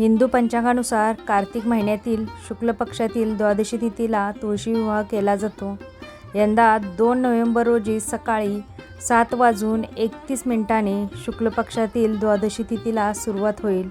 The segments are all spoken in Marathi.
हिंदू पंचांगानुसार कार्तिक महिन्यातील शुक्ल पक्षातील द्वादशी तिथीला तुळशी विवाह केला जातो. यंदा दोन नोव्हेंबर रोजी सकाळी सात वाजून एकतीस मिनिटाने शुक्ल पक्षातील द्वादशी तिथीला सुरुवात होईल.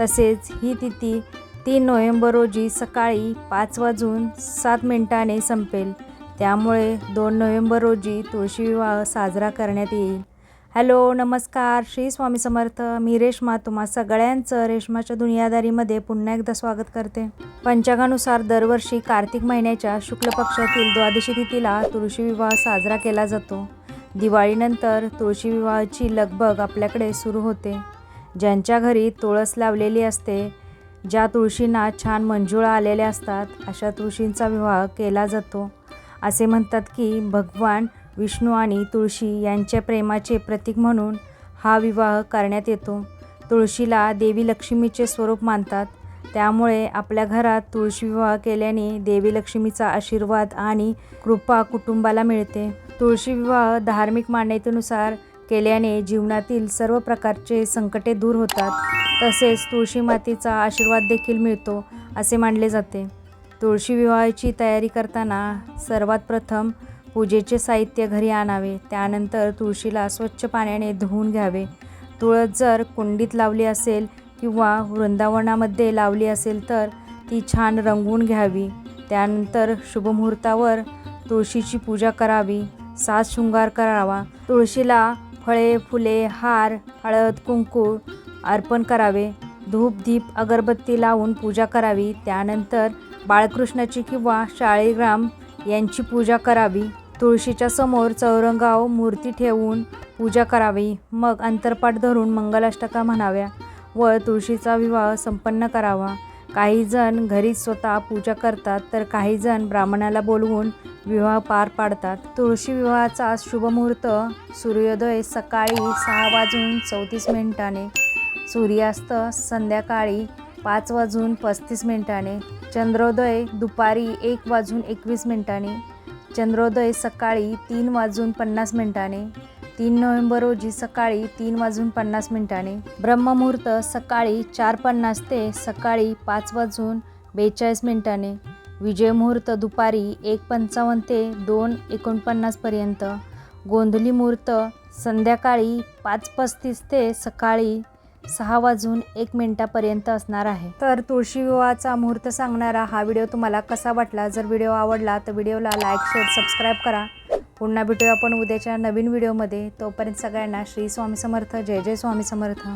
तसेच ही तिथी तीन नोव्हेंबर रोजी सकाळी पाच वाजून सात मिनिटाने संपेल. त्यामुळे दोन नोव्हेंबर रोजी तुळशी विवाह साजरा करण्यात येईल. हॅलो नमस्कार. श्री स्वामी समर्थ. मी रेश्मा. तुम्हा सगळ्यांचं रेश्माच्या दुनियादारीमध्ये पुन्हा एकदा स्वागत करते. पंचांगानुसार दरवर्षी कार्तिक महिन्याच्या शुक्ल पक्षातील द्वादशी तिथीला तुळशी विवाह साजरा केला जातो. दिवाळीनंतर तुळशी विवाहाची लगबग आपल्याकडे सुरू होते. ज्यांच्या घरी तुळस लावलेली असते ज्या तुळशींना छान मंजुळा आलेल्या असतात अशा तुळशींचा विवाह केला जातो. असे म्हणतात की भगवान विष्णू आणि तुळशी यांच्या प्रेमाचे प्रतीक म्हणून हा विवाह करण्यात येतो. तुळशीला देवी लक्ष्मीचे स्वरूप मानतात. त्यामुळे आपल्या घरात तुळशी विवाह केल्याने देवी लक्ष्मीचा आशीर्वाद आणि कृपा कुटुंबाला मिळते. तुळशी विवाह धार्मिक मान्यतेनुसार केल्याने जीवनातील सर्व प्रकारचे संकटे दूर होतात. तसेच तुळशी मातेचा आशीर्वाद देखील मिळतो असे मानले जाते. तुळशी विवाहाची तयारी करताना सर्वात प्रथम पूजेचे साहित्य घरी आणावे. त्यानंतर तुळशीला स्वच्छ पाण्याने धुवून घ्यावे. तुळस जर कुंडीत लावली असेल किंवा वृंदावनामध्ये लावली असेल तर ती छान रंगवून घ्यावी. त्यानंतर शुभमुहूर्तावर तुळशीची पूजा करावी. सात शृंगार करावा. तुळशीला फळे फुले हार हळद कुंकू अर्पण करावे. धूप दीप अगरबत्ती लावून पूजा करावी. त्यानंतर बाळकृष्णाची किंवा शाळीग्राम यांची पूजा करावी. तुळशीच्या समोर चौरंगाव मूर्ती ठेवून पूजा करावी. मग अंतरपाठ धरून मंगलाष्टका म्हणाव्या. व तुळशीचा विवाह संपन्न करावा. काही जण घरीच स्वतः पूजा करतात तर काही जण ब्राह्मणाला बोलवून विवाह पार पाडतात. तुळशी विवाहाचा शुभमुहूर्त सूर्योदय सकाळी सहा वाजून चौतीस मिनिटाने सूर्यास्त संध्याकाळी पाच वाजून पस्तीस मिनिटाने चंद्रोदय दुपारी एक वाजून एकवीस मिनिटाने चंद्रोदय सकाळी तीन वाजून पन्नास मिनिटाने तीन नोव्हेंबर रोजी सकाळी तीन वाजून पन्नास मिनिटाने ब्रह्ममुहूर्त सकाळी चार पन्नास ते सकाळी पाच वाजून बेचाळीस मिनिटाने विजयमुहूर्त दुपारी एक पंचावन्न ते दोन एकोणपन्नासपर्यंत गोंधली मुहूर्त संध्याकाळी पाच पस्तीस ते सकाळी सहा वाजून एक मिनिटापर्यंत असणार आहे. तर तुळशी विवाहाचा मुहूर्त सांगणारा हा व्हिडिओ तुम्हाला कसा वाटला? जर व्हिडिओ आवडला तर व्हिडिओला लाईक शेअर सबस्क्राईब करा. पुन्हा भेटूया आपण उद्याच्या नवीन व्हिडिओमध्ये. तोपर्यंत सगळ्यांना श्री स्वामी समर्थ. जय जय स्वामी समर्थ.